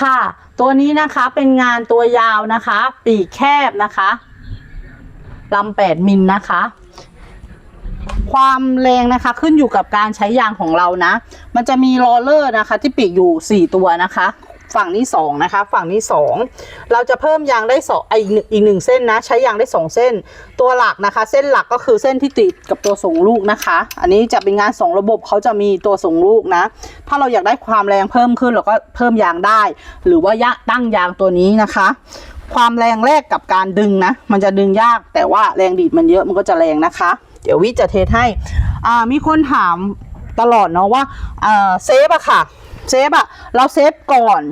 ค่ะ ตัวนี้นะคะเป็นงานตัวยาวนะคะ ปีกแคบนะคะลำแปดมิลนะคะ ความแรงนะคะขึ้นอยู่กับการใช้ยางของเรานะ มันจะมีโรลเลอร์นะคะ ที่ปีกอยู่ 4 ตัวนะคะ ฝั่งนี้2นะคะ ฝั่งนี้2เราจะเพิ่มยางได้สองอีกหนึ่งอีกหนึ่งเส้นนะ ใช้ยางได้2เส้น ตัวหลักนะคะ เส้นหลักก็คือเส้นที่ติดกับตัวส่งลูกนะคะ อันนี้จะเป็นงาน2ระบบเขาจะมีตัวส่งลูกนะ ถ้าเราอยากได้ความแรงเพิ่มขึ้นเราก็เพิ่มยางได้ หรือว่ายะตั้งยางตัวนี้นะคะ ความแรงแรกกับการดึงนะ มันจะดึงยากแต่ว่าแรงดีดมันเยอะมันก็จะแรงนะคะ เดี๋ยววิจะเทสให้อ่ามีคนถามตลอดเนาะว่าเซฟอะค่ะ เซฟอะเราเซฟก่อน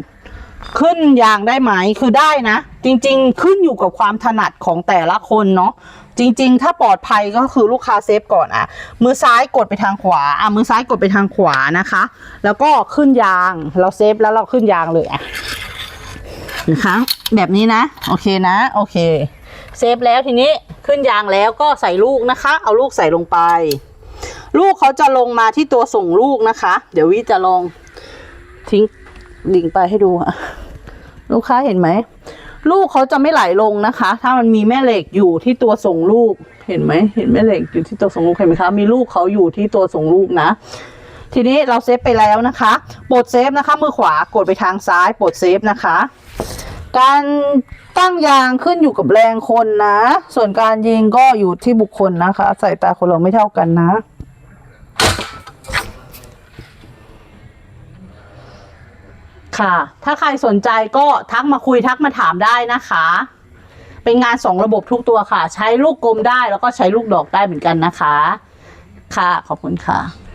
ขึ้นยางได้ไหมคือได้นะ จริง ๆ ขึ้นอยู่กับความถนัดของแต่ละคนเนาะจริง ๆ ถ้าปลอดภัยก็คือลูกค้าเซฟก่อนอะมือซ้ายกดไปทางขวา อะ มือซ้ายกดไปทางขวานะคะ แล้วก็ขึ้นยาง เราเซฟแล้วเราขึ้นยางเลยอะนะคะแบบนี้นะ โอเคนะ โอเค เซฟแล้วทีนี้ขึ้นยางแล้วก็ใส่ลูกนะคะ เอาลูกใส่ลงไป ลูกเขาจะลงมาที่ตัวส่งลูกนะคะ เดี๋ยววิจะลอง ทิ้งลิงไปให้ดูอะลูกค้าเห็นไหม ลูกเขาจะไม่ไหลลงนะคะ ถ้ามันมีแม่เหล็กอยู่ที่ตัวส่งลูก เห็นไหม เห็นแม่เหล็กอยู่ที่ตัวส่งลูกเห็นไหมคะ มีลูกเขาอยู่ที่ตัวส่งลูกนะ ทีนี้เราเซฟไปแล้วนะคะ ปลดเซฟนะคะ มือขวากดไปทางซ้าย ปลดเซฟนะคะ การตั้งยางขึ้นอยู่กับแรงคนนะ ส่วนการยิงก็อยู่ที่บุคคลนะคะ สายตาคนเราไม่เท่ากันนะ ค่ะ ถ้าใครสนใจก็ทักมาคุยทักมาถามได้นะคะ เป็นงานสองระบบทุกตัวค่ะ ใช้ลูกกลมได้แล้วก็ใช้ลูกดอกได้เหมือนกันนะคะ ค่ะ ขอบคุณค่ะ